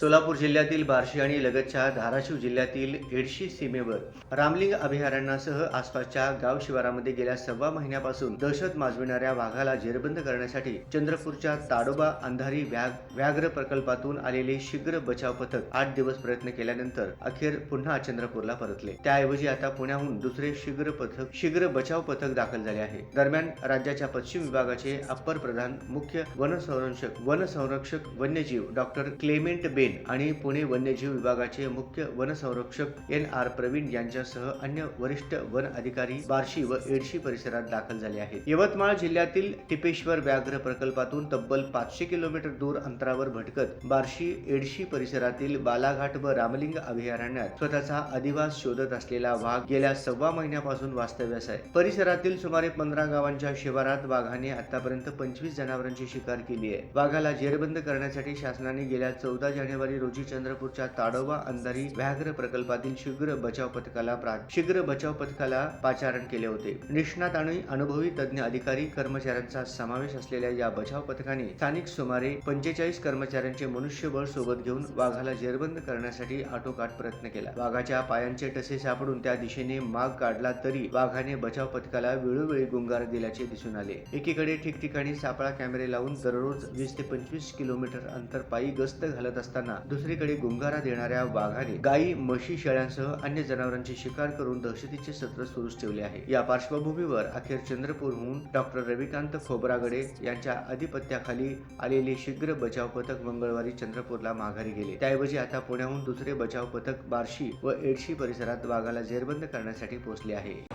सोलापूर जिल्ह्यातील बार्शी आणि लगतच्या धाराशिव जिल्ह्यातील एडशी सीमेवर रामलिंग अभयारण्यासह आसपासच्या गाव शिवारामध्ये गेल्या सव्वा महिन्यापासून दहशत माजविणाऱ्या वाघाला जेरबंद करण्यासाठी चंद्रपूरच्या ताडोबा अंधारी व्याघ व्याघ्र प्रकल्पातून आलेले शीघ्र बचाव पथक आठ दिवस प्रयत्न केल्यानंतर अखेर पुन्हा चंद्रपूरला परतले. त्याऐवजी आता पुण्याहून दुसरे शीघ्र पथक शीघ्र बचाव पथक दाखल झाले आहे. दरम्यान राज्याच्या पश्चिम विभागाचे अप्पर प्रधान मुख्य वन संरक्षक वन संरक्षक वन्यजीव डॉक्टर क्लेमेंट सेन आणि पुणे वन्यजीव विभागाचे मुख्य वन संरक्षक एन आर प्रवीण यांच्यासह अन्य वरिष्ठ वन अधिकारी बार्शी व एडशी परिसरात दाखल झाले आहेत. यवतमाळ जिल्ह्यातील टिपेश्वर व्याघ्र प्रकल्पातून तब्बल पाचशे किलोमीटर दूर अंतरावर भटकत बार्शी एडशी परिसरातील बालाघाट व रामलिंग अभयारण्यात स्वतःचा अधिवास शोधत असलेला वाघ गेल्या सव्वा महिन्यापासून वास्तव्यास आहे. परिसरातील सुमारे पंधरा गावांच्या शिवारात वाघाने आतापर्यंत पंचवीस जनावरांची शिकार केली आहे. वाघाला जेरबंद करण्यासाठी शासनाने गेल्या चौदा जानेवारी रोजी चंद्रपूरच्या ताडोबा अंधारी व्याघ्र प्रकल्पातील शीघ्र बचाव पथकाला शीघ्र बचाव पथकाला पाचारण केले होते. निष्णात आणि अनुभवी तज्ञ अधिकारी कर्मचाऱ्यांचा समावेश असलेल्या या बचाव पथकाने स्थानिक सुमारे पंचेचाळीस कर्मचाऱ्यांचे मनुष्यबळ सोबत घेऊन वाघाला जेरबंद करण्यासाठी आटोकाट प्रयत्न केला. वाघाच्या पायांचे टसे सापडून त्या दिशेने माग काढला तरी वाघाने बचाव पथकाला वेळोवेळी गुंगार दिल्याचे दिसून आले. एकीकडे ठिकठिकाणी सापळा कॅमेरे लावून दररोज वीस ते पंचवीस किलोमीटर अंतर पायी गस्त घालत असताना दुसरीकडे गुंगारा देणाऱ्या वाघाने गायी म्हशी शेळ्यांसह अन्य जनावरांची शिकार करून दहशतीचे सत्र सुरूच ठेवले आहे. या पार्श्वभूमीवर अखेर चंद्रपूरहून डॉक्टर रविकांत खोबरागडे यांच्या अधिपत्याखाली आलेले शीघ्र बचाव पथक मंगळवारी चंद्रपूरला माघारी गेले. त्याऐवजी आता पुण्याहून दुसरे बचाव पथक बार्शी व एडशी परिसरात वाघाला जेरबंद करण्यासाठी पोहोचले आहे.